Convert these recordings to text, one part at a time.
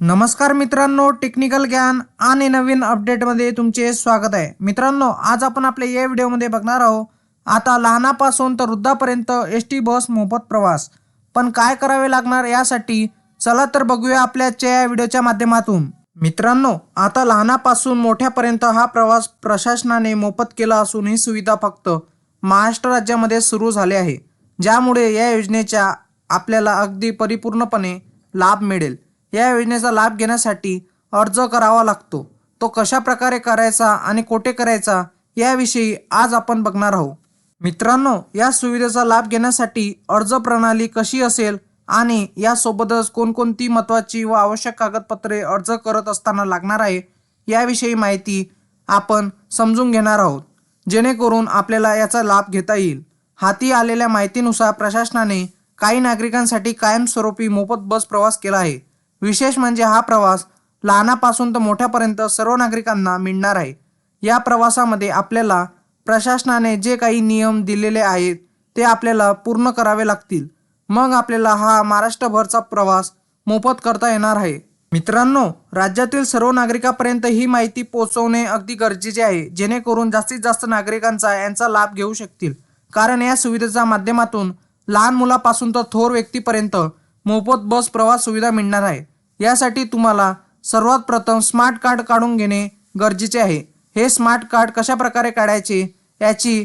नमस्कार मित्रांनो टेक्निकल ज्ञान आणि नवीन अपडेटमध्ये तुमचे स्वागत आहे. मित्रांनो आज आपण आपल्या या व्हिडिओमध्ये बघणार आहोत आता लहानापासून तर वृद्धापर्यंत एस टी बस मोफत प्रवास. पण काय करावे लागणार यासाठी चला तर बघूया आपल्याच्या या व्हिडिओच्या माध्यमातून. मित्रांनो आता लहानापासून मोठ्यापर्यंत हा प्रवास प्रशासनाने मोफत केला असून ही सुविधा फक्त महाराष्ट्र राज्यामध्ये सुरू झाली आहे. ज्यामुळे या योजनेच्या आपल्याला अगदी परिपूर्णपणे लाभ मिळेल. या योजनेचा लाभ घेण्यासाठी अर्ज करावा लागतो. तो कशा प्रकारे करायचा आणि कोठे करायचा याविषयी आज आपण बघणार आहोत. मित्रांनो या सुविधेचा लाभ घेण्यासाठी अर्ज प्रणाली कशी असेल आणि यासोबतच कोणकोणती महत्त्वाची व आवश्यक कागदपत्रे अर्ज करत असताना लागणार आहे याविषयी माहिती आपण समजून घेणार आहोत. जेणेकरून आपल्याला याचा लाभ घेता येईल. हाती आलेल्या माहितीनुसार प्रशासनाने काही नागरिकांसाठी कायमस्वरूपी मोफत बस प्रवास केला आहे. विशेष म्हणजे हा प्रवास लहानापासून तर मोठ्यापर्यंत सर्व नागरिकांना मिळणार आहे. या प्रवासामध्ये आपल्याला प्रशासनाने जे काही नियम दिलेले आहेत ते आपल्याला पूर्ण करावे लागतील. मग आपल्याला हा महाराष्ट्रभरचा प्रवास मोफत करता येणार आहे. मित्रांनो राज्यातील सर्व नागरिकांपर्यंत ही माहिती पोहोचवणे अगदी गरजेचे आहे. जेणेकरून जास्तीत जास्त नागरिकांचा यांचा लाभ घेऊ शकतील. कारण या सुविधेच्या माध्यमातून लहान मुलापासून तर थोर व्यक्तीपर्यंत मोफत बस प्रवास सुविधा मिळणार आहे. यासाठी तुम्हाला सर्वात प्रथम स्मार्ट कार्ड काढून घेणे गरजेचे आहे. हे स्मार्ट कार्ड कशा प्रकारे काढायचे याची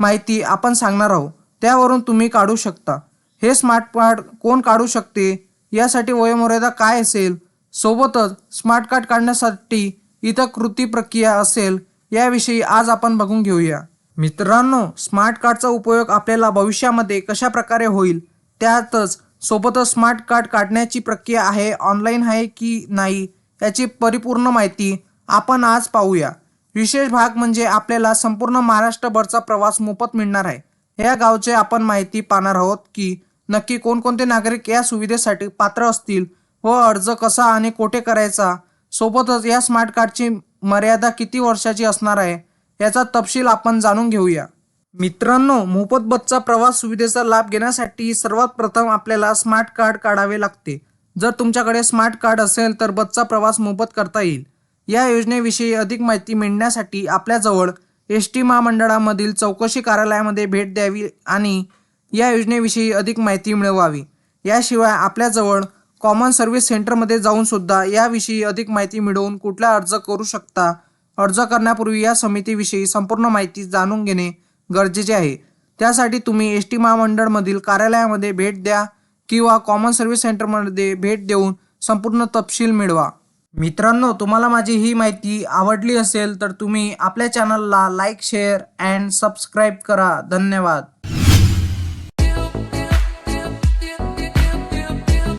माहिती आपण सांगणार आहोत. त्यावरून तुम्ही काढू शकता. हे स्मार्ट कार्ड कोण काढू शकते? यासाठी वयोमर्यादा काय असेल? सोबतच स्मार्ट कार्ड काढण्यासाठी इतर कृती प्रक्रिया असेल याविषयी आज आपण बघून घेऊया. मित्रांनो स्मार्ट कार्डचा उपयोग आपल्याला भविष्यामध्ये कशा प्रकारे होईल त्यातच सोबतच स्मार्ट कार्ड काढण्याची प्रक्रिया आहे ऑनलाईन आहे की नाही याची परिपूर्ण माहिती आपण आज पाहूया. विशेष भाग म्हणजे आपल्याला संपूर्ण महाराष्ट्रभरचा प्रवास मोफत मिळणार आहे. या गावचे आपण माहिती पाहणार आहोत की नक्की कोणकोणते नागरिक या सुविधेसाठी पात्र असतील व अर्ज कसा आणि कोठे करायचा सोबतच या स्मार्ट कार्डची मर्यादा किती वर्षाची असणार आहे याचा तपशील आपण जाणून घेऊया. मित्रांनो मोफत बसचा प्रवास सुविधेचा लाभ घेण्यासाठी सर्वात प्रथम आपल्याला स्मार्ट कार्ड काढावे लागते. जर तुमच्याकडे स्मार्ट कार्ड असेल तर बसचा प्रवास मोफत करता येईल. या योजनेविषयी अधिक माहिती मिळण्यासाठी आपल्याजवळ एस टी महामंडळामधील चौकशी कार्यालयामध्ये भेट द्यावी आणि या योजनेविषयी अधिक माहिती मिळवावी. याशिवाय आपल्याजवळ कॉमन सर्व्हिस सेंटरमध्ये जाऊन सुद्धा याविषयी अधिक माहिती मिळवून कुठला अर्ज करू शकता अर्ज करण्यापूर्वी या समितीविषयी संपूर्ण माहिती जाणून घेणे गरजेचे आहे. त्यासाठी तुम्ही एस टी महामंडळमधील कार्यालयामध्ये भेट द्या किंवा कॉमन सर्व्हिस सेंटरमध्ये भेट देऊन संपूर्ण तपशील मिळवा. मित्रांनो तुम्हाला माझी ही माहिती आवडली असेल तर तुम्ही आपल्या चॅनलला लाईक शेअर अँड सबस्क्राईब करा. धन्यवाद.